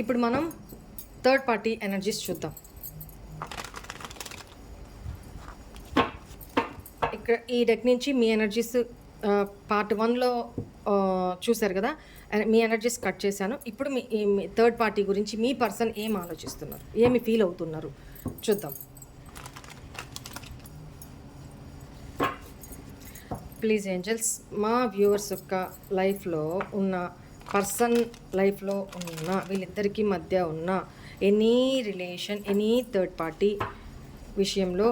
ఇప్పుడు మనం third party energies చూద్దాం. ఇక్కడ ఈ డెక్ నుంచి మీ ఎనర్జీస్ పార్ట్ వన్లో చూశారు కదా? మీ ఎనర్జీస్ కట్ చేశాను. ఇప్పుడు మీ థర్డ్ పార్టీ గురించి మీ పర్సన్ ఏం ఆలోచిస్తున్నారు? ఏమి ఫీల్ అవుతున్నారు? చూద్దాం. ప్లీజ్ ఏంజల్స్ మా వ్యూవర్స్ యొక్క లైఫ్లో ఉన్న పర్సన్ లైఫ్లో ఉన్న వీళ్ళిద్దరికీ మధ్య ఉన్న any relation any third party విషయంలో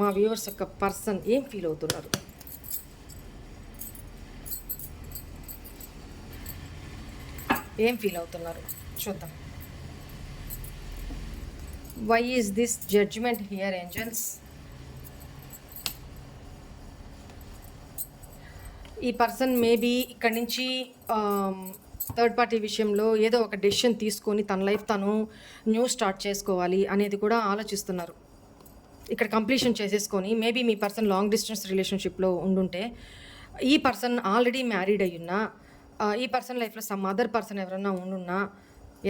మా వ్యూవర్స్ యొక్క పర్సన్ ఏం ఫీల్ అవుతున్నారు? ఏం ఫీల్ అవుతున్నారు? చూద్దాం. Why is this judgment here angels ఈ పర్సన్ మేబీ ఇక్కడి నుంచి థర్డ్ పార్టీ విషయంలో ఏదో ఒక డెసిషన్ తీసుకొని తన లైఫ్ తను న్యూ స్టార్ట్ చేసుకోవాలి అనేది కూడా ఆలోచిస్తున్నారు. ఇక్కడ కంప్లీషన్ చేసేసుకొని మేబీ మీ పర్సన్ లాంగ్ డిస్టెన్స్ రిలేషన్షిప్లో ఉండుంటే ఈ పర్సన్ ఆల్రెడీ మ్యారీడ్ అయ్యున్నా ఈ పర్సన్ లైఫ్లో సమ్ అదర్ పర్సన్ ఎవరన్నా ఉండున్నా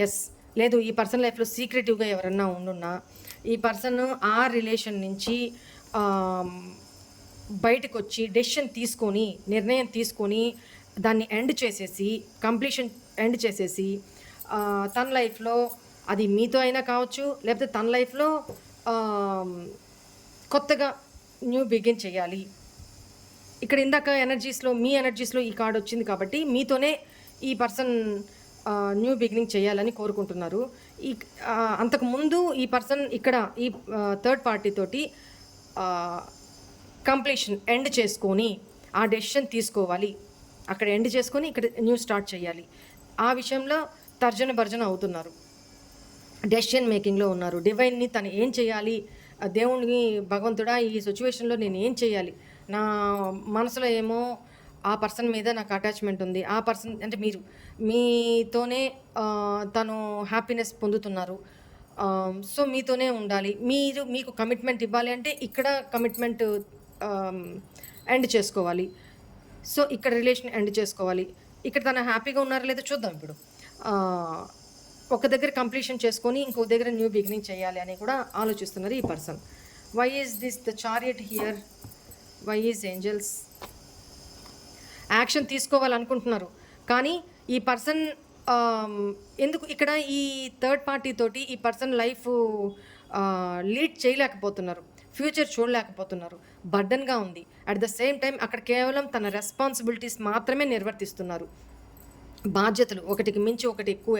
ఎస్ లేదు ఈ పర్సన్ లైఫ్లో సీక్రెటివ్గా ఎవరన్నా ఉండున్నా ఈ పర్సన్ ఆ రిలేషన్ నుంచి బయటకు వచ్చి డెసిషన్ తీసుకొని నిర్ణయం తీసుకొని దాన్ని ఎండ్ చేసేసి కంప్లీషన్ ఎండ్ చేసేసి తన లైఫ్లో అది మీతో అయినా కావచ్చు లేకపోతే తన లైఫ్లో కొత్తగా న్యూ బిగిన్ చేయాలి. ఇక్కడ ఇందాక ఎనర్జీస్లో మీ ఎనర్జీస్లో ఈ కార్డ్ వచ్చింది కాబట్టి మీతోనే ఈ పర్సన్ న్యూ బిగినింగ్ చేయాలని కోరుకుంటున్నారు. ఈ అంతకుముందు ఈ పర్సన్ ఇక్కడ ఈ థర్డ్ పార్టీ తోటి కంప్లీషన్ ఎండ్ చేసుకొని ఆ డెసిషన్ తీసుకోవాలి. అక్కడ ఎండ్ చేసుకొని ఇక్కడ న్యూ స్టార్ట్ చేయాలి. ఆ విషయంలో తర్జన భర్జన అవుతున్నారు. డెసిషన్ మేకింగ్లో ఉన్నారు. డివైన్ని తను ఏం చేయాలి? దేవుడిని భగవంతుడా ఈ సిచ్యువేషన్లో నేను ఏం చేయాలి? నా మనసులో ఏమో ఆ పర్సన్ మీద నాకు అటాచ్మెంట్ ఉంది. ఆ పర్సన్ అంటే మీరు మీతోనే తను హ్యాపీనెస్ పొందుతున్నారు. సో మీతోనే ఉండాలి. మీరు మీకు కమిట్మెంట్ ఇవ్వాలి అంటే ఇక్కడ కమిట్మెంట్ Um, ఎండ్ చేసుకోవాలి. సో ఇక్కడ రిలేషన్ ఎండ్ చేసుకోవాలి. ఇక్కడ తను హ్యాపీగా ఉన్నారా లేదో చూద్దాం ఇప్పుడు. Uh, ఒక దగ్గర కంప్లీషన్ చేసుకొని ఇంకో దగ్గర న్యూ బిగినింగ్ చేయాలి అని కూడా ఆలోచిస్తున్నారు ఈ person why is this the chariot here why is angels action తీసుకోవాలనుకుంటున్నారు. కానీ ఈ పర్సన్ um, ఎందుకు ఇక్కడ ఈ థర్డ్ పార్టీ తోటి ఈ పర్సన్ లైఫ్ లీడ్ చేయలేకపోతున్నారు. ఫ్యూచర్ చూడలేకపోతున్నారు. బర్డన్గా ఉంది. అట్ ద సేమ్ టైం అక్కడ కేవలం తన రెస్పాన్సిబిలిటీస్ మాత్రమే నిర్వర్తిస్తున్నారు. బాధ్యతలు ఒకటికి మించి ఒకటి ఎక్కువ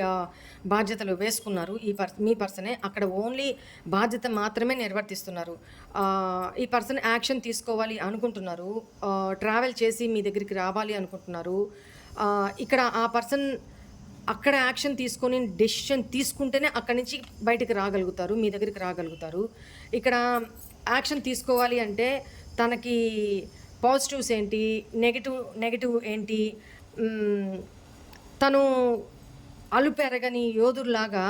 బాధ్యతలు వేసుకున్నారు ఈ పర్ మీ పర్సనే. అక్కడ ఓన్లీ బాధ్యత మాత్రమే నిర్వర్తిస్తున్నారు. ఈ పర్సన్ యాక్షన్ తీసుకోవాలి అనుకుంటున్నారు. ట్రావెల్ చేసి మీ దగ్గరికి రావాలి అనుకుంటున్నారు. ఇక్కడ ఆ పర్సన్ అక్కడ యాక్షన్ తీసుకొని డెసిషన్ తీసుకుంటేనే అక్కడి నుంచి బయటికి రాగలుగుతారు మీ దగ్గరికి రాగలుగుతారు. ఇక్కడ యాక్షన్ తీసుకోవాలి అంటే తనకి పాజిటివ్స్ ఏంటి నెగిటివ్ నెగిటివ్ ఏంటి తను అలుపెరగని యోధుల్లాగా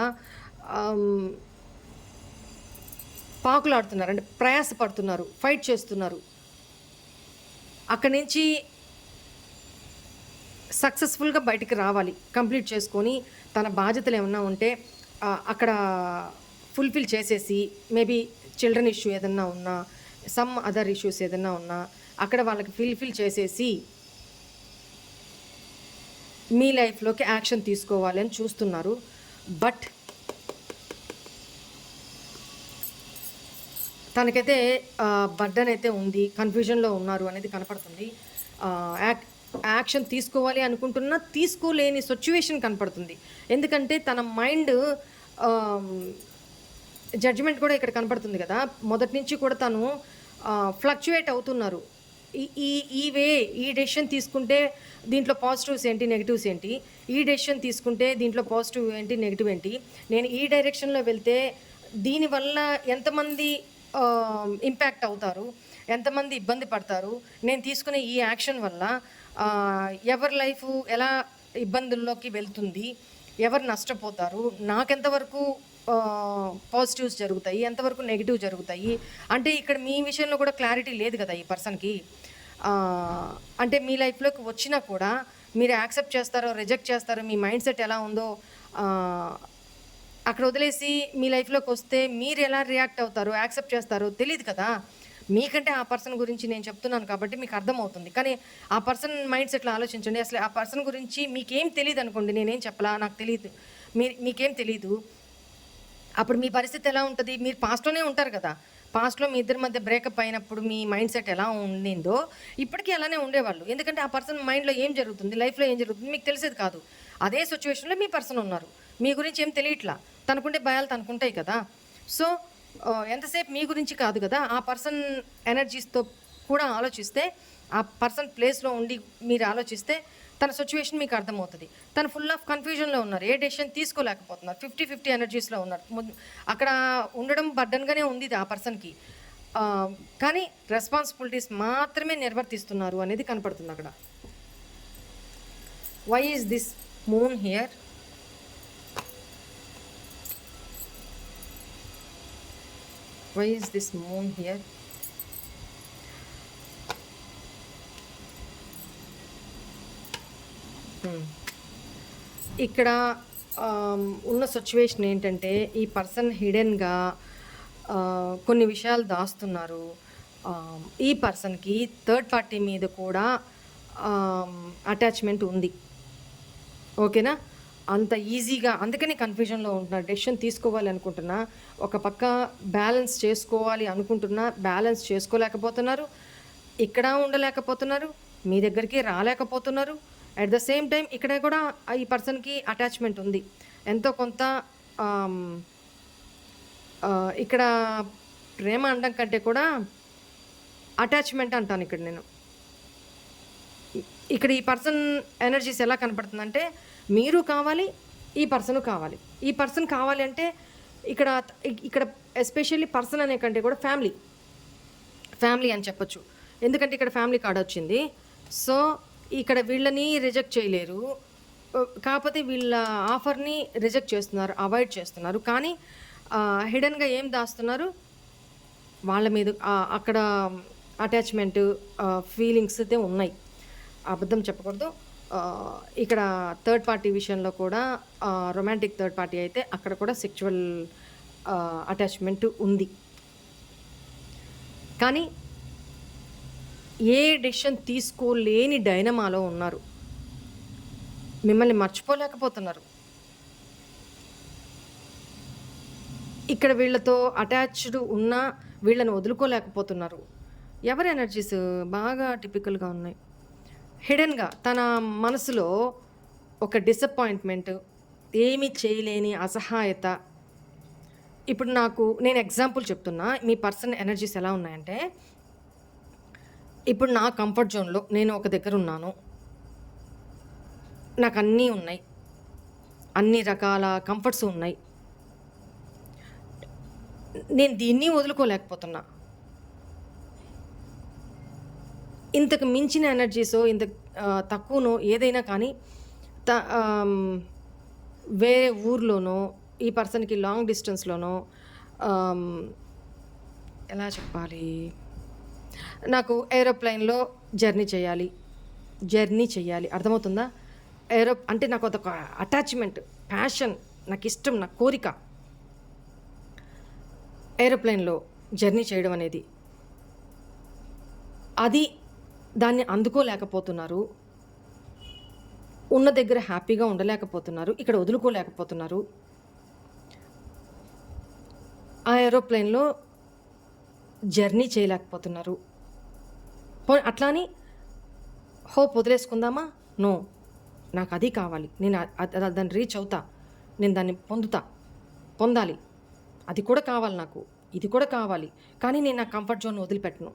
పాకులాడుతున్నారు అంటే ప్రయాసపడుతున్నారు ఫైట్ చేస్తున్నారు. అక్కడి నుంచి సక్సెస్ఫుల్గా బయటికి రావాలి కంప్లీట్ చేసుకొని తన బాధ్యతలు ఏమన్నా ఉంటే అక్కడ ఫుల్ఫిల్ చేసేసి మేబీ చిల్డ్రన్ ఇష్యూ ఏదన్నా ఉన్నా సమ్ అదర్ ఇష్యూస్ ఏదన్నా ఉన్నా అక్కడ వాళ్ళకి ఫుల్ఫిల్ చేసేసి మీ లైఫ్లోకి యాక్షన్ తీసుకోవాలి అని చూస్తున్నారు. బట్ తనకైతే బర్డన్ అయితే ఉంది కన్ఫ్యూజన్లో ఉన్నారు అనేది కనపడుతుంది. యాక్ యాక్షన్ తీసుకోవాలి అనుకుంటున్నా తీసుకోలేని సిచ్యువేషన్ కనపడుతుంది. ఎందుకంటే తన మైండ్ జడ్జిమెంట్ కూడా ఇక్కడ కనపడుతుంది కదా. మొదటి నుంచి కూడా తను ఫ్లక్చువేట్ అవుతున్నారు. ఈ ఈ ఈ వే ఈ డెసిషన్ తీసుకుంటే దీంట్లో పాజిటివ్స్ ఏంటి నెగిటివ్స్ ఏంటి? ఈ డెసిషన్ తీసుకుంటే దీంట్లో పాజిటివ్ ఏంటి నెగిటివ్ ఏంటి? నేను ఈ డైరెక్షన్లో వెళ్తే దీనివల్ల ఎంతమంది ఇంపాక్ట్ అవుతారు? ఎంతమంది ఇబ్బంది పడతారు? నేను తీసుకునే ఈ యాక్షన్ వల్ల ఎవరి లైఫ్ ఎలా ఇబ్బందుల్లోకి వెళ్తుంది? ఎవరు నష్టపోతారు? నాకెంతవరకు పాజిటివ్స్ జరుగుతాయి ఎంతవరకు నెగిటివ్ జరుగుతాయి? అంటే ఇక్కడ మీ విషయంలో కూడా క్లారిటీ లేదు కదా ఈ పర్సన్కి అంటే మీ లైఫ్లోకి వచ్చినా కూడా మీరు యాక్సెప్ట్ చేస్తారో రిజెక్ట్ చేస్తారో మీ మైండ్ సెట్ ఎలా ఉందో అక్కడ వదిలేసి మీ లైఫ్లోకి వస్తే మీరు ఎలా రియాక్ట్ అవుతారో యాక్సెప్ట్ చేస్తారో తెలియదు కదా. మీకంటే ఆ పర్సన్ గురించి నేను చెప్తున్నాను కాబట్టి మీకు అర్థమవుతుంది. కానీ ఆ పర్సన్ మైండ్ సెట్లో ఆలోచించండి. అసలు ఆ పర్సన్ గురించి మీకేం తెలియదు అనుకోండి నేనేం చెప్పలా? నాకు తెలియదు మీ మీకేం తెలియదు అప్పుడు మీ పరిస్థితి ఎలా ఉంటుంది? మీరు పాస్ట్లోనే ఉంటారు కదా. పాస్ట్లో మీ ఇద్దరి మధ్య బ్రేకప్ అయినప్పుడు మీ మైండ్ సెట్ ఎలా ఉండిందో ఇప్పటికీ అలానే ఉండేవాళ్ళు. ఎందుకంటే ఆ పర్సన్ మైండ్లో ఏం జరుగుతుంది? లైఫ్లో ఏం జరుగుతుంది? మీకు తెలిసేది కాదు. అదే సిచ్యువేషన్లో మీ పర్సన్ ఉన్నారు. మీ గురించి ఏం తెలియట్లా? తనకుండే భయాలు తనకుంటాయి కదా. సో ఎంతసేపు మీ గురించి కాదు కదా ఆ పర్సన్ ఎనర్జీస్తో కూడా ఆలోచిస్తే ఆ పర్సన్ ప్లేస్లో ఉండి మీరు ఆలోచిస్తే తన సిచ్యువేషన్ మీకు అర్థమవుతుంది. తను ఫుల్ ఆఫ్ కన్ఫ్యూజన్లో ఉన్నారు. ఏ డెసిషన్ తీసుకోలేకపోతున్నారు. ఫిఫ్టీ ఫిఫ్టీ ఎనర్జీస్లో ఉన్నారు. అక్కడ ఉండడం బడ్డన్గానే ఉంది ఆ పర్సన్కి కానీ రెస్పాన్సిబిలిటీస్ మాత్రమే నిర్వర్తిస్తున్నారు అనేది కనపడుతుంది అక్కడ. Why is this moon here why is this moon here ఇక్కడ ఉన్న సిచ్యువేషన్ ఏంటంటే ఈ పర్సన్ హిడెన్గా కొన్ని విషయాలు దాస్తున్నారు. ఈ పర్సన్కి థర్డ్ పార్టీ మీద కూడా అటాచ్మెంట్ ఉంది. ఓకేనా? అంత ఈజీగా అందుకని కన్ఫ్యూజన్లో ఉంటున్నా. డెసిషన్ తీసుకోవాలి అనుకుంటున్నా. ఒక పక్క బ్యాలెన్స్ చేసుకోవాలి అనుకుంటున్నా బ్యాలెన్స్ చేసుకోలేకపోతున్నారు. ఇక్కడ ఉండలేకపోతున్నారు. మీ దగ్గరికి రాలేకపోతున్నారు. అట్ ద సేమ్ టైం ఇక్కడ కూడా ఈ పర్సన్కి అటాచ్మెంట్ ఉంది. ఎంతో కొంత ఇక్కడ ప్రేమ అనడం కంటే కూడా అటాచ్మెంట్ అంటాను ఇక్కడ నేను. ఇక్కడ ఈ పర్సన్ ఎనర్జీస్ ఎలా కనపడుతుందంటే మీరు కావాలి ఈ పర్సన్ కావాలి. ఈ పర్సన్ కావాలి అంటే ఇక్కడ ఇక్కడ ఎస్పెషల్లీ పర్సన్ అనే కంటే కూడా ఫ్యామిలీ ఫ్యామిలీ అని చెప్పొచ్చు. ఎందుకంటే ఇక్కడ ఫ్యామిలీ కార్డ్ వచ్చింది. సో ఇక్కడ వీళ్ళని రిజెక్ట్ చేయలేరు. కాకపోతే వీళ్ళ ఆఫర్ని రిజెక్ట్ చేస్తున్నారు అవాయిడ్ చేస్తున్నారు. కానీ హిడెన్గా ఏం దాస్తున్నారు? వాళ్ళ మీద అక్కడ అటాచ్మెంట్ ఫీలింగ్స్ అయితే ఉన్నాయి. అబద్ధం చెప్పకూడదు. ఇక్కడ థర్డ్ పార్టీ విషయంలో కూడా రొమాంటిక్ థర్డ్ పార్టీ అయితే అక్కడ కూడా సెక్చువల్ అటాచ్మెంట్ ఉంది. కానీ ఏ డెసిషన్ తీసుకోలేని డైనమాలో ఉన్నారు. మిమ్మల్ని మర్చిపోలేకపోతున్నారు. ఇక్కడ వీళ్ళతో అటాచ్డ్ ఉన్నా వీళ్ళని వదులుకోలేకపోతున్నారు. ఎవరి ఎనర్జీస్? బాగా టిపికల్గా ఉన్నాయి. హిడెన్గా తన మనసులో ఒక డిసప్పాయింట్మెంట్ ఏమీ చేయలేని అసహాయత. ఇప్పుడు నాకు నేను ఎగ్జాంపుల్ చెప్తున్నా మీ పర్సన్ ఎనర్జీస్ ఎలా ఉన్నాయంటే ఇప్పుడు నా కంఫర్ట్ జోన్లో నేను ఒక దగ్గర ఉన్నాను. నాకు అన్నీ ఉన్నాయి. అన్ని రకాల కంఫర్ట్స్ ఉన్నాయి. నేను దీన్ని వదులుకోలేకపోతున్నా. ఇంతకు మించిన ఎనర్జీసో ఇంత తక్కువనో ఏదైనా కానీ త వేరే ఊర్లోనో ఈ పర్సన్కి లాంగ్ డిస్టెన్స్లోనో ఎలా చెప్పాలి? నాకు ఏరోప్లైన్లో జర్నీ చేయాలి. జర్నీ చేయాలి. అర్థమవుతుందా? ఏరో అంటే నాకు అదొక అటాచ్మెంట్ ప్యాషన్ నాకు ఇష్టం నా కోరిక. ఏరోప్లేన్లో జర్నీ చేయడం అనేది. అది దాన్ని అందుకోలేకపోతున్నారు. ఉన్న దగ్గర హ్యాపీగా ఉండలేకపోతున్నారు. ఇక్కడ వదులుకోలేకపోతున్నారు. ఆ ఏరోప్లేన్లో జర్నీ చేయలేకపోతున్నారు. పోనీ అట్లాని హోప్ వదిలేసుకుందామా? నో. నాకు అది కావాలి. నేను దాన్ని రీచ్ అవుతా. నేను దాన్ని పొందుతా. పొందాలి. అది కూడా కావాలి నాకు. ఇది కూడా కావాలి. కానీ నేను నా కంఫర్ట్ జోన్ వదిలిపెట్టను.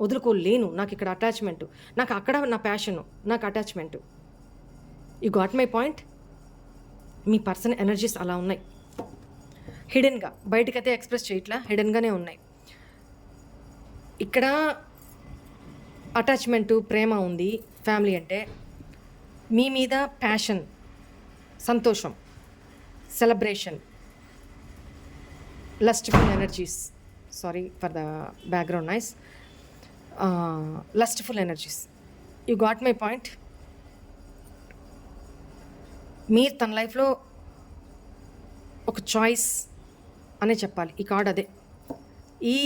వదులుకోలేను. నాకు ఇక్కడ అటాచ్మెంట్ నాకు అక్కడ నా ప్యాషను నాకు attachment you got my point me person energies అలా ఉన్నాయి. హిడెన్గా బయటకైతే ఎక్స్ప్రెస్ చేయట్లా? హిడెన్గానే ఉన్నాయి. ఇక్కడ అటాచ్మెంటు ప్రేమ ఉంది ఫ్యామిలీ అంటే. మీ మీద ప్యాషన్ సంతోషం celebration lustful energies. Sorry for the background nice lustful energies. You got my point. మీరు తన లైఫ్లో ఒక చాయిస్ అనే చెప్పాలి. ఈ కార్డ్ అదే. ఈ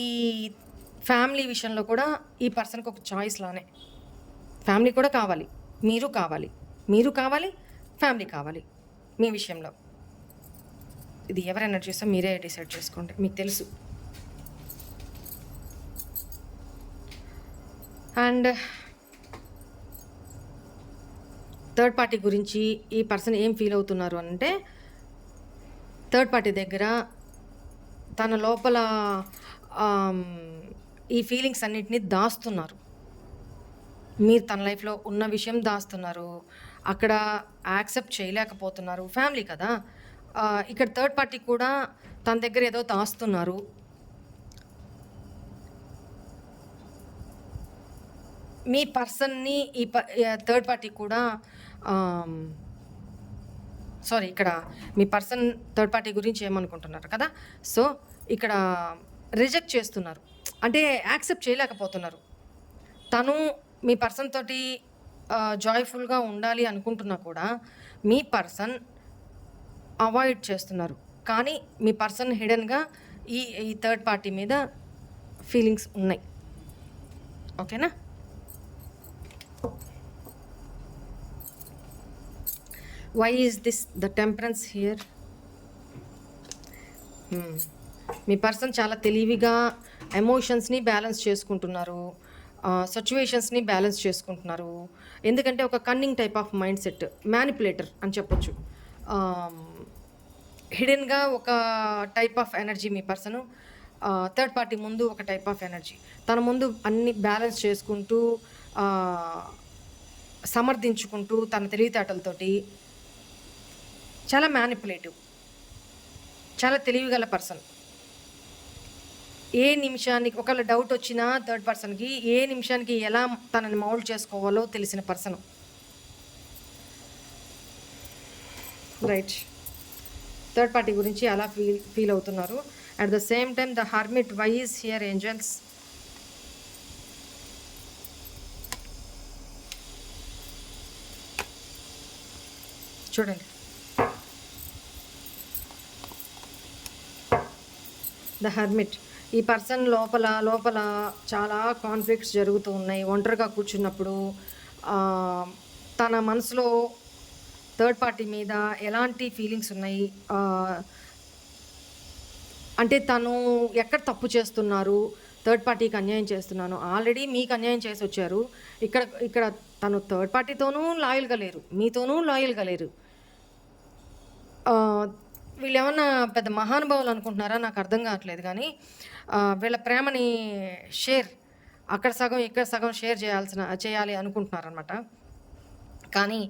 ఈ ఫ్యామిలీ విషయంలో కూడా ఈ పర్సన్కి ఒక చాయిస్ లానే. ఫ్యామిలీ కూడా కావాలి. మీరు కావాలి. మీరు కావాలి. ఫ్యామిలీ కావాలి. మీ విషయంలో. ఇది ఎవరైనా చూస్తే మీరే డిసైడ్ చేసుకోండి. మీకు తెలుసు. అండ్ థర్డ్ పార్టీ గురించి ఈ పర్సన్ ఏం ఫీల్ అవుతున్నారు అంటే థర్డ్ పార్టీ దగ్గర తన లోపల ఈ ఫీలింగ్స్ అన్నిటిని దాస్తున్నారు. మీరు తన లైఫ్లో ఉన్న విషయం దాస్తున్నారు. అక్కడ యాక్సెప్ట్ చేయలేకపోతున్నారు. ఫ్యామిలీ కదా. ఇక్కడ థర్డ్ పార్టీ కూడా తన దగ్గర ఏదో దాస్తున్నారు. మీ పర్సన్ని ఈ థర్డ్ పార్టీ కూడా సారీ ఇక్కడ మీ పర్సన్ థర్డ్ పార్టీ గురించి ఏమనుకుంటున్నారు కదా? సో ఇక్కడ రిజెక్ట్ చేస్తున్నారు. అంటే యాక్సెప్ట్ చేయలేకపోతున్నారు. తను మీ పర్సన్ తోటి జాయ్ఫుల్గా ఉండాలి అనుకుంటున్నా కూడా మీ పర్సన్ అవాయిడ్ చేస్తున్నారు. కానీ మీ పర్సన్ హిడెన్గా ఈ ఈ థర్డ్ పార్టీ మీద ఫీలింగ్స్ ఉన్నాయి. ఓకేనా? Why is this the temperance here me person చాలా తెలివిగా ఎమోషన్స్ని బ్యాలెన్స్ చేసుకుంటున్నారు. సిచ్యువేషన్స్ని బ్యాలెన్స్ చేసుకుంటున్నారు. ఎందుకంటే ఒక cunning type of mindset manipulator అని చెప్పొచ్చు. హిడెన్గా ఒక టైప్ ఆఫ్ ఎనర్జీ మీ పర్సన్ థర్డ్ పార్టీ ముందు ఒక టైప్ ఆఫ్ ఎనర్జీ తన ముందు అన్ని బ్యాలెన్స్ చేసుకుంటూ సమర్థించుకుంటూ తన తెలివితేటలతోటి చాలా మ్యానిపులేటివ్ చాలా తెలివిగల పర్సన్ ఏ నిమిషానికి ఒకవేళ డౌట్ వచ్చినా థర్డ్ పర్సన్కి ఏ నిమిషానికి ఎలా తనని మౌల్డ్ చేసుకోవాలో తెలిసిన పర్సన్ రైట్ థర్డ్ పార్టీ గురించి అలా ఫీల్ ఫీల్ అవుతున్నారు. At the same time the hermit why here angels చూడండి. ద హర్మిట్ ఈ పర్సన్ లోపల లోపల చాలా కాన్ఫ్లిక్ట్స్ జరుగుతూ ఉన్నాయి. ఒంటరిగా కూర్చున్నప్పుడు తన మనసులో థర్డ్ పార్టీ మీద ఎలాంటి ఫీలింగ్స్ ఉన్నాయి? అంటే తను ఎక్కడ తప్పు చేస్తున్నారు? థర్డ్ పార్టీకి అన్యాయం చేస్తున్నాను. ఆల్రెడీ మీకు అన్యాయం చేసి వచ్చారు. ఇక్కడ ఇక్కడ తను థర్డ్ పార్టీతోనూ లాయల్గా లేరు. మీతోనూ లాయల్గా లేరు. వీళ్ళు ఏమన్నా పెద్ద మహానుభావులు అనుకుంటున్నారా? నాకు అర్థం కావట్లేదు. కానీ వీళ్ళ ప్రేమని షేర్ అక్కడ సగం ఇక్కడ సగం షేర్ చేయాల్సిన చేయాలి అనుకుంటున్నారనమాట కానీ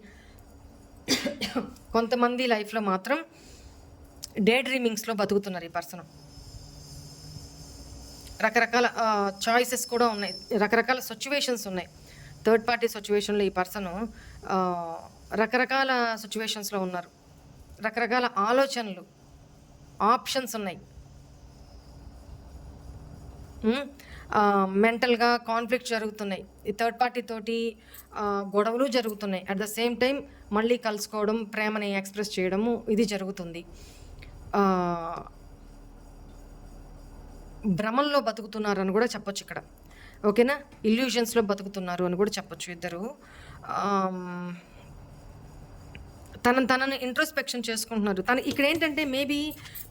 కొంతమంది లైఫ్లో మాత్రం డే డ్రీమింగ్స్లో బతుకుతున్నారు ఈ పర్సన్. రకరకాల చాయిసెస్ కూడా ఉన్నాయి. రకరకాల సిచ్యువేషన్స్ ఉన్నాయి. థర్డ్ పార్టీ సిచ్యువేషన్లో ఈ పర్సన్ రకరకాల సిచ్యువేషన్స్లో ఉన్నారు. రకరకాల ఆలోచనలు ఆప్షన్స్ ఉన్నాయి. మెంటల్గా కాన్ఫ్లిక్ట్ జరుగుతున్నాయి. ఈ థర్డ్ పార్టీ తోటి గొడవలు జరుగుతున్నాయి. అట్ ద సేమ్ టైం మళ్ళీ కలుసుకోవడం ప్రేమని ఎక్స్ప్రెస్ చేయడము ఇది జరుగుతుంది. భ్రమంలో బతుకుతున్నారు అని కూడా చెప్పొచ్చు ఇక్కడ. ఓకేనా? ఇల్యూషన్స్లో బతుకుతున్నారు అని కూడా చెప్పొచ్చు ఇద్దరు. తనను తనను ఇంట్రోస్పెక్షన్ చేసుకుంటున్నారు. తన ఇక్కడ ఏంటంటే మేబీ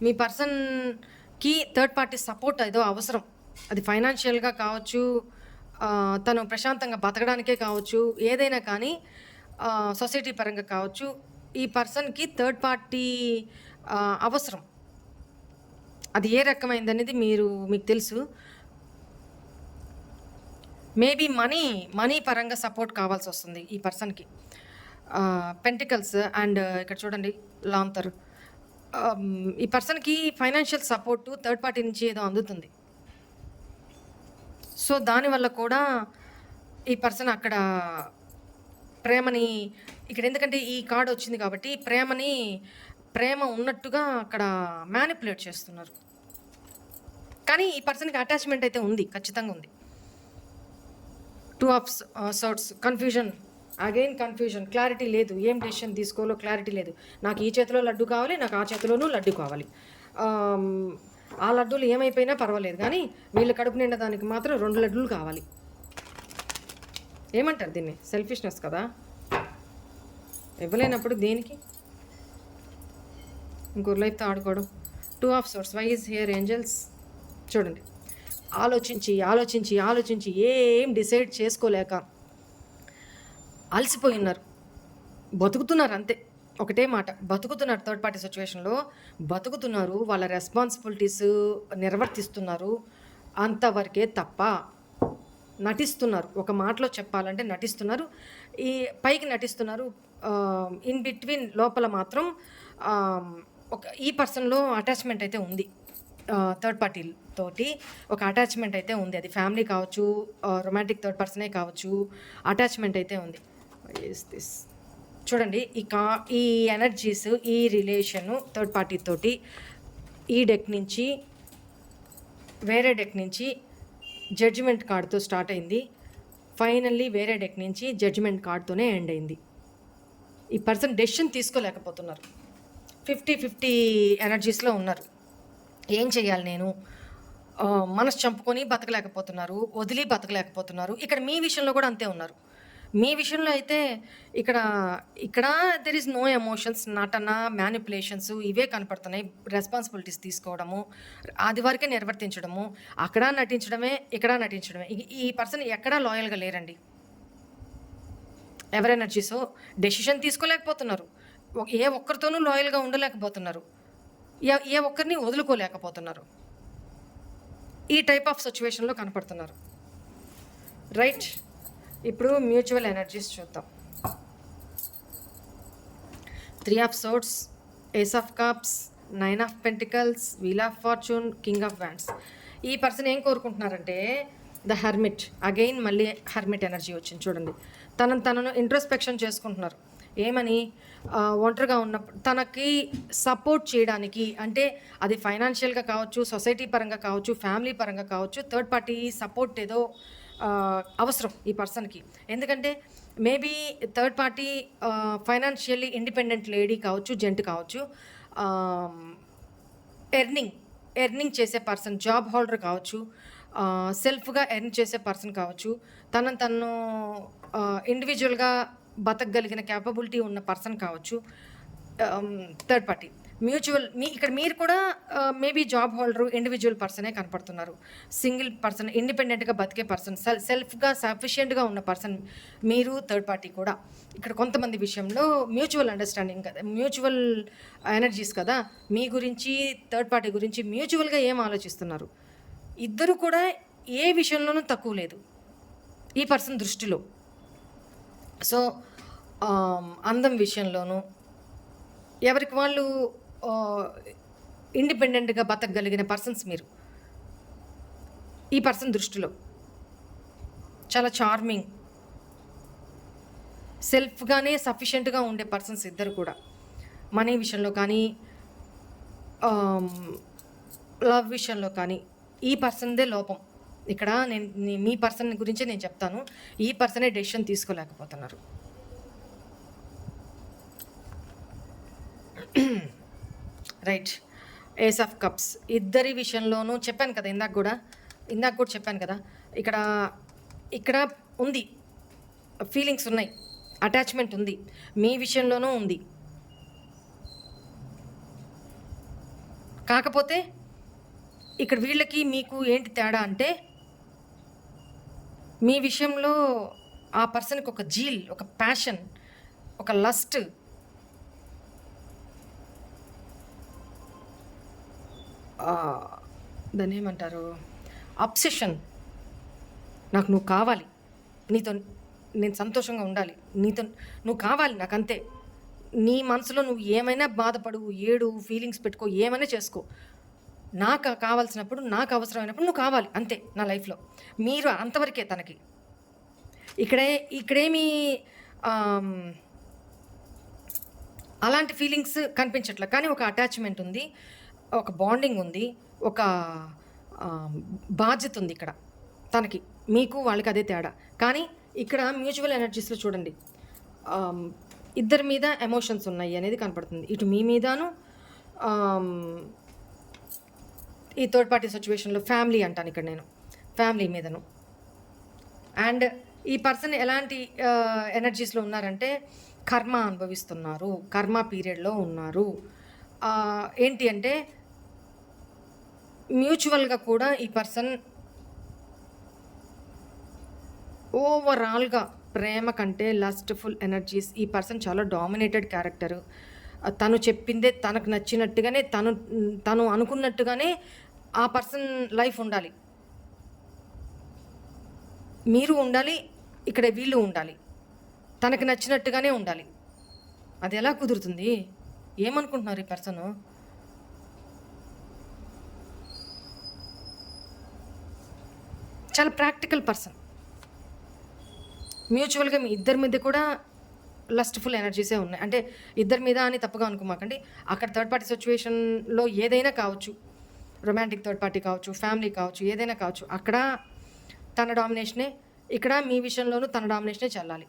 మీ పర్సన్కి థర్డ్ పార్టీ సపోర్ట్ ఏదో అవసరం. అది ఫైనాన్షియల్గా కావచ్చు తను ప్రశాంతంగా బతకడానికే కావచ్చు ఏదైనా కానీ సొసైటీ పరంగా కావచ్చు ఈ పర్సన్కి థర్డ్ పార్టీ అవసరం. అది ఏ రకమైంది అనేది మీరు మీకు తెలుసు. మేబీ మనీ మనీ పరంగా సపోర్ట్ కావాల్సి వస్తుంది ఈ పర్సన్కి. పెంటికల్స్ అండ్ ఇక్కడ చూడండి లాంతర్. ఈ పర్సన్కి ఫైనాన్షియల్ సపోర్టు థర్డ్ పార్టీ నుంచి ఏదో అందుతుంది. సో దానివల్ల కూడా ఈ పర్సన్ అక్కడ ప్రేమని ఇక్కడ ఎందుకంటే ఈ కార్డ్ వచ్చింది కాబట్టి ప్రేమని ప్రేమ ఉన్నట్టుగా అక్కడ మ్యానిపులేట్ చేస్తున్నారు. కానీ ఈ పర్సన్కి అటాచ్మెంట్ అయితే ఉంది ఖచ్చితంగా ఉంది. Two of swords confusion again confusion clarity లేదు. ఏం డెసిషన్ తీసుకోవాలో క్లారిటీ లేదు. నాకు ఈ చేతిలో లడ్డు కావాలి నాకు ఆ చేతిలోనూ లడ్డు కావాలి. Um, ఆ లడ్డూలు ఏమైపోయినా పర్వాలేదు కానీ వీళ్ళు కడుపు నిండా దానికి మాత్రం రెండు లడ్డూలు కావాలి. ఏమంటారు దీన్ని? సెల్ఫిష్నెస్ కదా? ఇవ్వలేనప్పుడు దేనికి? ఇంకో ఆడుకోవడం. Two of swords why is here angels చూడండి. ఆలోచించి ఆలోచించి ఆలోచించి ఏం డిసైడ్ చేసుకోలేక అలసిపోయి ఉన్నారు. బతుకుతున్నారు అంతే. ఒకటే మాట. బతుకుతున్నారు థర్డ్ పార్టీ సిచ్యువేషన్లో బతుకుతున్నారు వాళ్ళ రెస్పాన్సిబిలిటీస్ నిర్వర్తిస్తున్నారు. అంతవరకే తప్ప నటిస్తున్నారు. ఒక మాటలో చెప్పాలంటే నటిస్తున్నారు. ఈ పైకి నటిస్తున్నారు. ఇన్ బిట్వీన్ లోపల మాత్రం ఒక ఈ పర్సన్లో అటాచ్మెంట్ అయితే ఉంది. థర్డ్ పార్టీ తోటి ఒక అటాచ్మెంట్ అయితే ఉంది. అది ఫ్యామిలీ కావచ్చు రొమాంటిక్ థర్డ్ పర్సనే కావచ్చు అటాచ్మెంట్ అయితే ఉంది. ఇస్ దిస్ చూడండి ఈ కా ఈ ఎనర్జీస్ ఈ రిలేషను థర్డ్ పార్టీ తోటి ఈ డెక్ నుంచి వేరే డెక్ నుంచి జడ్జిమెంట్ కార్డ్తో స్టార్ట్ అయింది. ఫైనల్లీ వేరే డెక్ నుంచి జడ్జిమెంట్ కార్డ్తోనే ఎండ్ అయింది. ఈ పర్సన్ డెసిషన్ తీసుకోలేకపోతున్నారు. ఫిఫ్టీ ఫిఫ్టీ ఎనర్జీస్లో ఉన్నారు. ఏం చేయాలి నేను? మనసు చంపుకొని బతకలేకపోతున్నారు వదిలి బతకలేకపోతున్నారు. ఇక్కడ మీ విషయంలో కూడా అంతే ఉన్నారు. మీ విషయంలో అయితే ఇక్కడ ఇక్కడ దెర్ ఇస్ నో ఎమోషన్స్ నటన మ్యానిపులేషన్స్ ఇవే కనపడుతున్నాయి. రెస్పాన్సిబిలిటీస్ తీసుకోవడము అది వరకే నిర్వర్తించడము అక్కడ నటించడమే ఇక్కడ నటించడమే. ఈ- పర్సన్ ఎక్కడా లాయల్గా లేరండి. ఎవరి ఎనర్జీసో డెసిషన్ తీసుకోలేకపోతున్నారు. ఏ ఒక్కరితోనూ లాయల్గా ఉండలేకపోతున్నారు. ఏ ఏ ఒక్కరిని వదులుకోలేకపోతున్నారు. ఈ టైప్ ఆఫ్ సిచ్యువేషన్లో కనపడుతున్నారు. రైట్ ఇప్పుడు మ్యూచువల్ ఎనర్జీస్ చూద్దాం. Three of swords ace of cups nine of pentacles wheel of fortune king of wands ఈ పర్సన్ ఏం కోరుకుంటున్నారంటే ద హర్మిట్ అగైన్ మళ్ళీ హర్మిట్ ఎనర్జీ వచ్చింది చూడండి. తనను తనను ఇంట్రోస్పెక్షన్ చేసుకుంటున్నారు. ఏమని? ఒంటరిగా ఉన్నప్పుడు తనకి సపోర్ట్ చేయడానికి అంటే అది ఫైనాన్షియల్గా కావచ్చు సొసైటీ పరంగా కావచ్చు ఫ్యామిలీ పరంగా కావచ్చు థర్డ్ పార్టీ సపోర్ట్ ఏదో అవసరం ఈ పర్సన్కి. ఎందుకంటే maybe third party financially independent lady కావచ్చు జెంట్ కావచ్చు ఎర్నింగ్ ఎర్నింగ్ చేసే పర్సన్ జాబ్ హోల్డర్ కావచ్చు సెల్ఫ్గా ఎర్న్ చేసే పర్సన్ కావచ్చు తనను తను ఇండివిజువల్గా బతకగలిగిన క్యాపబిలిటీ ఉన్న పర్సన్ కావచ్చు థర్డ్ పార్టీ. మ్యూచువల్ మీ ఇక్కడ మీరు కూడా మేబీ జాబ్ హోల్డరు ఇండివిజువల్ పర్సనే కనపడుతున్నారు. సింగిల్ పర్సన్ ఇండిపెండెంట్గా బతికే పర్సన్ సెల్ సెల్ఫ్గా సఫిషియెంట్గా ఉన్న పర్సన్ మీరు థర్డ్ పార్టీ కూడా. ఇక్కడ కొంతమంది విషయంలో మ్యూచువల్ అండర్స్టాండింగ్ కదా మ్యూచువల్ ఎనర్జీస్ కదా మీ గురించి థర్డ్ పార్టీ గురించి మ్యూచువల్గా ఏం ఆలోచిస్తున్నారు? ఇద్దరు కూడా ఏ విషయంలోనూ తక్కువ లేదు. ఈ పర్సన్ దృష్టిలో. సో అందం విషయంలోనూ ఎవరికి వాళ్ళు ఇండిపెండెంట్గా బతకగలిగిన పర్సన్స్ మీరు. ఈ పర్సన్ దృష్టిలో. చాలా చార్మింగ్ సెల్ఫ్గానే సఫిషియెంట్గా ఉండే పర్సన్స్ ఇద్దరు కూడా. మనీ విషయంలో కానీ లవ్ విషయంలో కానీ ఈ పర్సన్దే లోపం. ఇక్కడ నేను మీ పర్సన్ గురించే నేను చెప్తాను. ఈ పర్సనే డెసిషన్ తీసుకోలేకపోతున్నారు. రైట్. ఏస్ ఆఫ్ కప్స్ ఇద్దరి విషయంలోనూ చెప్పాను కదా ఇందాక కూడా. ఇందాక కూడా చెప్పాను కదా. ఇక్కడ ఇక్కడ ఉంది. ఫీలింగ్స్ ఉన్నాయి. అటాచ్మెంట్ ఉంది. మీ విషయంలోనూ ఉంది. కాకపోతే ఇక్కడ వీళ్ళకి మీకు ఏంటి తేడా అంటే మీ విషయంలో ఆ పర్సన్కి ఒక జీల్ ఒక ప్యాషన్ ఒక లస్ట్ దాన్ని ఏమంటారు? అబ్సెషన్ నాకు నువ్వు కావాలి. నీతో నేను సంతోషంగా ఉండాలి. నీతో నువ్వు కావాలి నాకు అంతే నీ మనసులో నువ్వు ఏమైనా బాధపడు ఏడు ఫీలింగ్స్ పెట్టుకో ఏమైనా చేసుకో. నాకు కావాల్సినప్పుడు నాకు అవసరమైనప్పుడు నువ్వు కావాలి. అంతే నా లైఫ్లో మీరు అంతవరకే తనకి. ఇక్కడే ఇక్కడేమి అలాంటి ఫీలింగ్స్ కనిపించట్లే. కానీ ఒక అటాచ్మెంట్ ఉంది. ఒక బాండింగ్ ఉంది ఒక బాధ్యత ఉంది ఇక్కడ. తనకి మీకు వాళ్ళకి అదే తేడా. కానీ ఇక్కడ మ్యూచువల్ ఎనర్జీస్లో చూడండి. ఇద్దరి మీద ఎమోషన్స్ ఉన్నాయి అనేది కనపడుతుంది. ఇటు మీ మీదను ఈ థర్డ్ పార్టీ సిచ్యువేషన్లో ఫ్యామిలీ అంటాను ఇక్కడ నేను. ఫ్యామిలీ మీదను. అండ్ ఈ పర్సన్ ఎలాంటి ఎనర్జీస్లో ఉన్నారంటే కర్మ అనుభవిస్తున్నారు. కర్మ పీరియడ్లో ఉన్నారు. ఏంటి అంటే మ్యూచువల్గా కూడా ఈ పర్సన్ ఓవరాల్గా ప్రేమ కంటే లస్ట్ఫుల్ ఎనర్జీస్ ఈ పర్సన్ చాలా డామినేటెడ్ క్యారెక్టర్. తను చెప్పిందే తనకు నచ్చినట్టుగానే తను తను అనుకున్నట్టుగానే ఆ పర్సన్ లైఫ్ ఉండాలి. మీరు ఉండాలి ఇక్కడ వీళ్ళు ఉండాలి. తనకు నచ్చినట్టుగానే ఉండాలి. అది ఎలా కుదురుతుంది? ఏమనుకుంటున్నారు ఈ పర్సను? చాలా ప్రాక్టికల్ పర్సన్. మ్యూచువల్గా మీ ఇద్దరి మీద కూడా లస్ట్ఫుల్ ఎనర్జీసే ఉన్నాయి. అంటే ఇద్దరి మీద అని తప్పగా అనుకోమాకండి. అక్కడ థర్డ్ పార్టీ సిచ్యువేషన్లో ఏదైనా కావచ్చు రొమాంటిక్ థర్డ్ పార్టీ కావచ్చు ఫ్యామిలీ కావచ్చు ఏదైనా కావచ్చు అక్కడ తన డామినేషనే ఇక్కడ మీ విషయంలోనూ తన డామినేషనే చల్లాలి.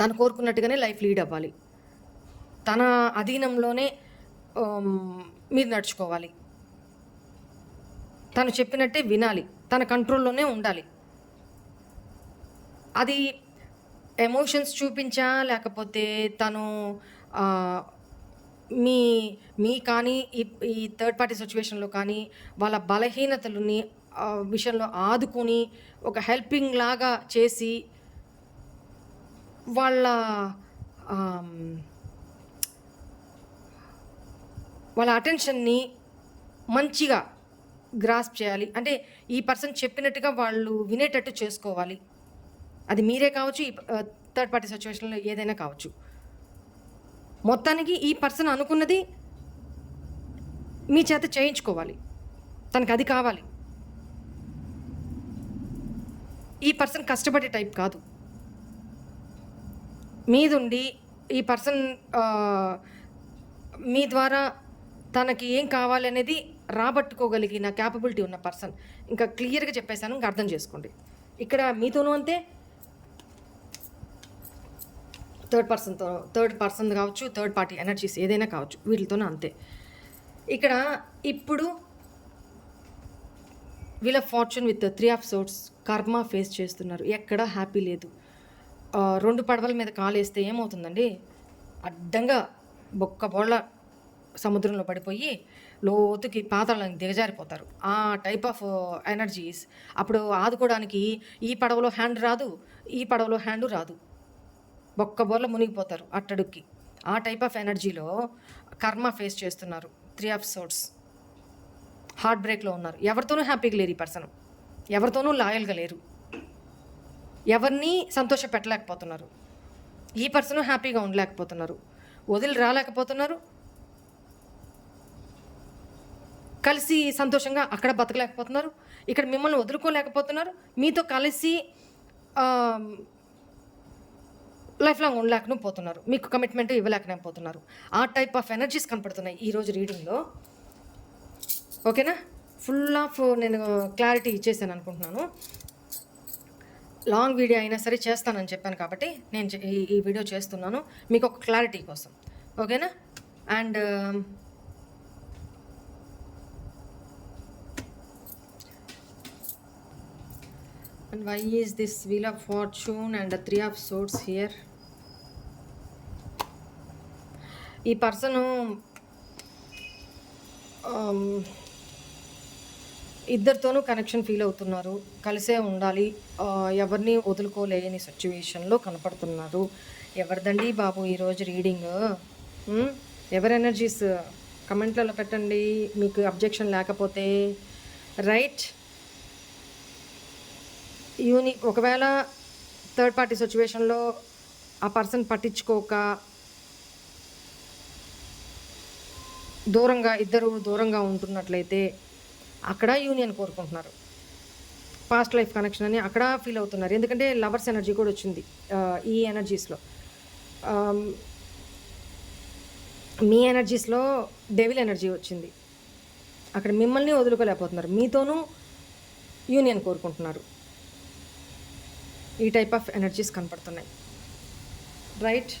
తను కోరుకున్నట్టుగానే లైఫ్ లీడ్ అవ్వాలి. తన అధీనంలోనే మీరు నడుచుకోవాలి. తను చెప్పినట్టే వినాలి. తన కంట్రోల్లోనే ఉండాలి. అది ఎమోషన్స్ చూపించా లేకపోతే తను మీ మీ కానీ ఈ ఈ థర్డ్ పార్టీ సిచ్యువేషన్లో కానీ వాళ్ళ బలహీనతలని విషయంలో ఆదుకొని ఒక హెల్పింగ్ లాగా చేసి వాళ్ళ వాళ్ళ అటెన్షన్ని మంచిగా గ్రాస్ప్ చేయాలి. అంటే ఈ పర్సన్ చెప్పినట్టుగా వాళ్ళు వినేటట్టు చేసుకోవాలి. అది మీరే కావచ్చు ఈ థర్డ్ పార్టీ సిచ్యువేషన్లో ఏదైనా కావచ్చు. మొత్తానికి ఈ పర్సన్ అనుకున్నది మీ చేత చేయించుకోవాలి. తనకు అది కావాలి. ఈ పర్సన్ కష్టపడే టైప్ కాదు. మీదుండి ఈ పర్సన్ మీ ద్వారా తనకి ఏం కావాలి అనేది రాబట్టుకోగలిగిన క్యాపబిలిటీ ఉన్న పర్సన్ ఇంకా క్లియర్గా చెప్పేశాను ఇంకా అర్థం చేసుకోండి. ఇక్కడ మీతోనూ అంతే. థర్డ్ పర్సన్తో థర్డ్ పర్సన్ కావచ్చు థర్డ్ పార్టీ ఎనర్జీస్ ఏదైనా కావచ్చు వీటితోనే అంతే. ఇక్కడ ఇప్పుడు వీళ్ళ fortune with three of swords కర్మ ఫేస్ చేస్తున్నారు. ఎక్కడ హ్యాపీ లేదు. రెండు పడవల మీద కాలేస్తే ఏమవుతుందండి? అడ్డంగా బొక్క బోళ్ళ సముద్రంలో పడిపోయి లోతుకి పాతాళానికి దిగజారిపోతారు. ఆ టైప్ ఆఫ్ ఎనర్జీస్ అప్పుడు ఆదుకోవడానికి ఈ పడవలో హ్యాండ్ రాదు ఈ పడవలో హ్యాండ్ రాదు. బొక్క బోర్ల మునిగిపోతారు అట్టడుక్కి. ఆ టైప్ ఆఫ్ ఎనర్జీలో కర్మ ఫేస్ చేస్తున్నారు. త్రీ ఆఫ్ సోర్ట్స్ హార్ట్ బ్రేక్లో ఉన్నారు. ఎవరితోనూ హ్యాపీగా లేరు ఈ పర్సన్ ఎవరితోనూ లాయల్గా లేరు. ఎవరిని సంతోష పెట్టలేకపోతున్నారు ఈ పర్సన్ హ్యాపీగా ఉండలేకపోతున్నారు. వదిలి రాలేకపోతున్నారు. కలిసి సంతోషంగా అక్కడ బతకలేకపోతున్నారు. ఇక్కడ మిమ్మల్ని వదులుకోలేకపోతున్నారు. మీతో కలిసి లైఫ్ లాంగ్ ఉండలేకనే పోతున్నారు మీకు కమిట్మెంట్ ఇవ్వలేకనే పోతున్నారు ఆ టైప్ ఆఫ్ ఎనర్జీస్ కనపడుతున్నాయి ఈరోజు రీడింగ్లో ఓకేనా ఫుల్ ఆఫ్ నేను క్లారిటీ ఇచ్చేసాను అనుకుంటున్నాను. లాంగ్ వీడియో అయినా సరే చేస్తానని చెప్పాను కాబట్టి నేను చే- ఈ ఈ వీడియో చేస్తున్నాను. మీకు ఒక క్లారిటీ కోసం. ఓకేనా and and why is this wheel of fortune and three of swords here ఈ పర్సను um, ఇద్దరితోనూ కనెక్షన్ ఫీల్ అవుతున్నారు. కలిసే ఉండాలి. ఎవరిని వదులుకోలేని సిచ్యువేషన్లో కనపడుతున్నారు. ఎవరిదండి బాబు ఈరోజు రీడింగ్ hmm? ఎవరి ఎనర్జీస్ కమెంట్లలో పెట్టండి. మీకు అబ్జెక్షన్ లేకపోతే రైట్ యూని ఒకవేళ థర్డ్ పార్టీ సిచ్యువేషన్లో ఆ పర్సన్ పట్టించుకోక దూరంగా ఇద్దరు దూరంగా ఉంటున్నట్లయితే అక్కడ యూనియన్ కోరుకుంటున్నారు. పాస్ట్ లైఫ్ కనెక్షన్ అని అక్కడ ఫీల్ అవుతున్నారు. ఎందుకంటే లవర్స్ ఎనర్జీ కూడా వచ్చింది ఈ ఎనర్జీస్లో మీ ఎనర్జీస్లో డెవిల్ ఎనర్జీ వచ్చింది. అక్కడ మిమ్మల్ని వదులుకోలేకపోతున్నారు. మీతోనూ యూనియన్ కోరుకుంటున్నారు. ఈ టైప్ ఆఫ్ ఎనర్జీస్ కనపడుతున్నాయి. రైట్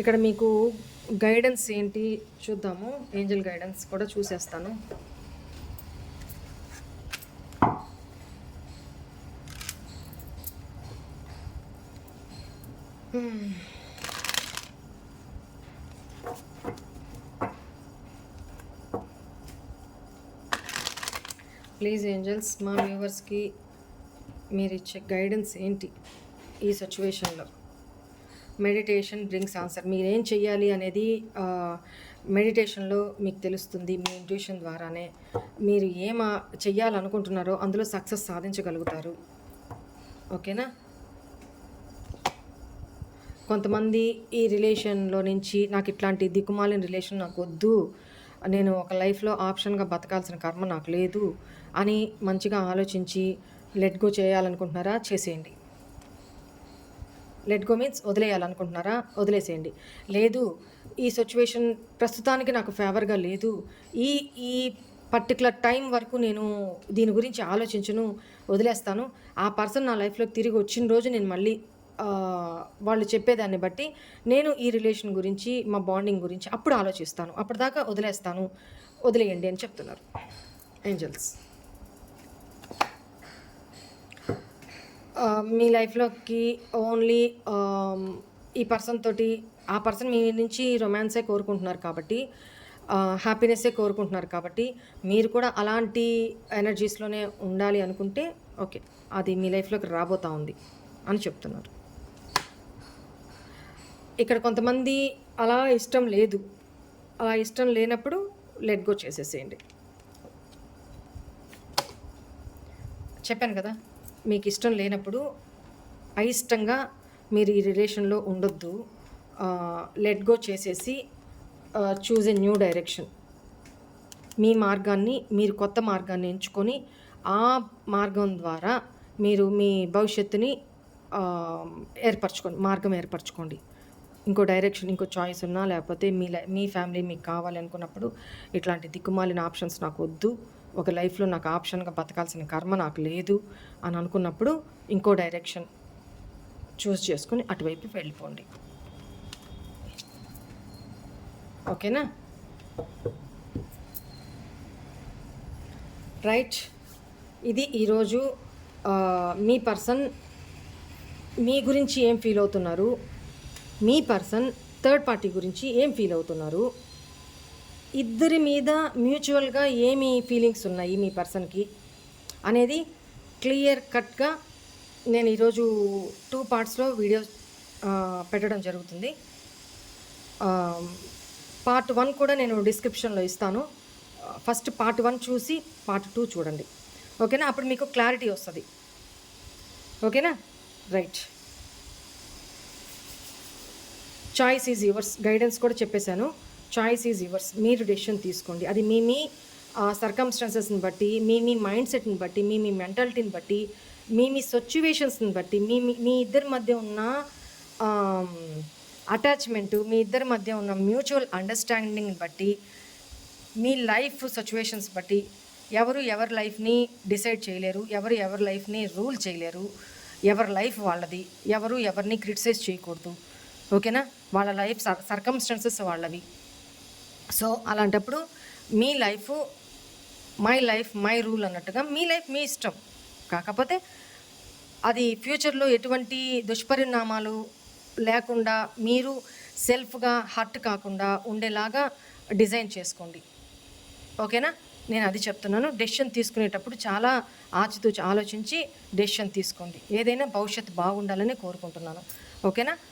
ఇక్కడ మీకు గైడెన్స్ ఏంటి చూద్దాము. ఏంజల్ గైడెన్స్ కూడా చూసేస్తాను. ప్లీజ్ ఏంజల్స్ మా వ్యూవర్స్కి మీరు ఇచ్చే గైడెన్స్ ఏంటి? ఈ సిచ్యువేషన్లో మెడిటేషన్ బ్రింగ్స్ ఆన్సర్ మీరేం చెయ్యాలి అనేది మెడిటేషన్లో మీకు తెలుస్తుంది. మీ ఇంట్యూషన్ ద్వారానే మీరు ఏం చెయ్యాలనుకుంటున్నారో అందులో సక్సెస్ సాధించగలుగుతారు. ఓకేనా? కొంతమంది ఈ రిలేషన్లో నుంచి నాకు ఇట్లాంటి దిక్కుమాలిన రిలేషన్ నాకు వద్దు. నేను ఒక లైఫ్లో ఆప్షన్గా బతకాల్సిన కర్మ నాకు లేదు అని మంచిగా ఆలోచించి లెట్ గో చేయాలనుకుంటున్నారా? చేసేయండి. లెట్ గో మీన్స్ వదిలేయాలనుకుంటున్నారా? వదిలేసేయండి. లేదు ఈ సిచ్యువేషన్ ప్రస్తుతానికి నాకు ఫేవర్గా లేదు. ఈ ఈ పర్టికులర్ టైం వరకు నేను దీని గురించి ఆలోచించను వదిలేస్తాను. ఆ పర్సన్ నా లైఫ్లోకి తిరిగి వచ్చిన రోజు నేను మళ్ళీ వాళ్ళు చెప్పేదాన్ని బట్టి నేను ఈ రిలేషన్ గురించి మా బాండింగ్ గురించి అప్పుడు ఆలోచిస్తాను. అప్పటిదాకా వదిలేస్తాను. వదిలేయండి అని చెప్తున్నారు. ఏంజల్స్ మీ లైఫ్లోకి ఓన్లీ ఈ పర్సన్ తోటి ఆ పర్సన్ మీ నుంచి రొమాన్సే కోరుకుంటున్నారు కాబట్టి హ్యాపీనెస్సే కోరుకుంటున్నారు కాబట్టి మీరు కూడా అలాంటి ఎనర్జీస్లోనే ఉండాలి అనుకుంటే ఓకే అది మీ లైఫ్లోకి రాబోతా ఉంది అని చెప్తున్నారు. ఇక్కడ కొంతమంది అలా ఇష్టం లేదు. అలా ఇష్టం లేనప్పుడు లెట్ గో చేసేసేయండి. చెప్పాను కదా? మీకు ఇష్టం లేనప్పుడు అయిష్టంగా మీరు ఈ రిలేషన్లో ఉండొద్దు. లెట్ గో చేసేసి చూజ్ ఎ న్యూ డైరెక్షన్ మీ మార్గాన్ని మీరు కొత్త మార్గాన్ని ఎంచుకొని ఆ మార్గం ద్వారా మీరు మీ భవిష్యత్తుని ఏర్పరచుకోండి మార్గం ఏర్పరచుకోండి. ఇంకో డైరెక్షన్ ఇంకో చాయిస్ ఉన్నా లేకపోతే మీ లై మీ ఫ్యామిలీ మీకు కావాలనుకున్నప్పుడు ఇట్లాంటి దిక్కుమాలిన ఆప్షన్స్ నాకు వద్దు. ఒక లైఫ్లో నాకు ఆప్షన్గా బతకాల్సిన కర్మ నాకు లేదు అని అనుకున్నప్పుడు ఇంకో డైరెక్షన్ చూస్ చేసుకుని అటువైపు వెళ్ళిపోండి. ఓకేనా? రైట్. ఇది ఈరోజు మీ పర్సన్ మీ గురించి ఏం ఫీల్ అవుతున్నారు? మీ పర్సన్ థర్డ్ పార్టీ గురించి ఏం ఫీల్ అవుతున్నారు? ఇద్దరి మీద మ్యూచువల్గా ఏమి ఫీలింగ్స్ ఉన్నాయి మీ పర్సన్కి అనేది క్లియర్ కట్గా నేను ఈరోజు టూ పార్ట్స్లో వీడియో పెట్టడం జరుగుతుంది. పార్ట్ వన్ కూడా నేను డిస్క్రిప్షన్లో ఇస్తాను. ఫస్ట్ పార్ట్ వన్ చూసి పార్ట్ టూ చూడండి. ఓకేనా? అప్పుడు మీకు క్లారిటీ వస్తుంది. ఓకేనా? Right. Choice is yours. Guidance కూడా చెప్పేశాను. చాయిస్ ఈజ్ యువర్స్ మీరు డెసిషన్ తీసుకోండి. అది మీ మీ సర్కమ్స్టాన్సెస్ని బట్టి మీ మీ మైండ్ సెట్ని బట్టి మీ మీ మెంటాలిటీని బట్టి మీ మీ సిచ్యువేషన్స్ని బట్టి మీ మీ మీ ఇద్దరి మధ్య ఉన్న అటాచ్మెంటు మీ ఇద్దరి మధ్య ఉన్న మ్యూచువల్ అండర్స్టాండింగ్ని బట్టి మీ లైఫ్ సిచ్యువేషన్స్ బట్టి ఎవరు ఎవరి లైఫ్ని డిసైడ్ చేయలేరు ఎవరు ఎవరి లైఫ్ని రూల్ చేయలేరు ఎవరి లైఫ్ వాళ్ళది ఎవరు ఎవరిని క్రిటిసైజ్ చేయకూడదు. ఓకేనా వాళ్ళ లైఫ్ సర్కమ్స్టాన్సెస్ వాళ్ళవి. సో అలాంటప్పుడు మీ life my life my rule అన్నట్టుగా మీ లైఫ్ మీ ఇష్టం. కాకపోతే అది ఫ్యూచర్లో ఎటువంటి దుష్పరిణామాలు లేకుండా మీరు సెల్ఫ్గా హర్ట్ కాకుండా ఉండేలాగా డిజైన్ చేసుకోండి. ఓకేనా? నేను అది చెప్తున్నాను. డెసిషన్ తీసుకునేటప్పుడు చాలా ఆచితూచి ఆలోచించి డెసిషన్ తీసుకోండి. ఏదైనా భవిష్యత్తు బాగుండాలని కోరుకుంటున్నాను. ఓకేనా?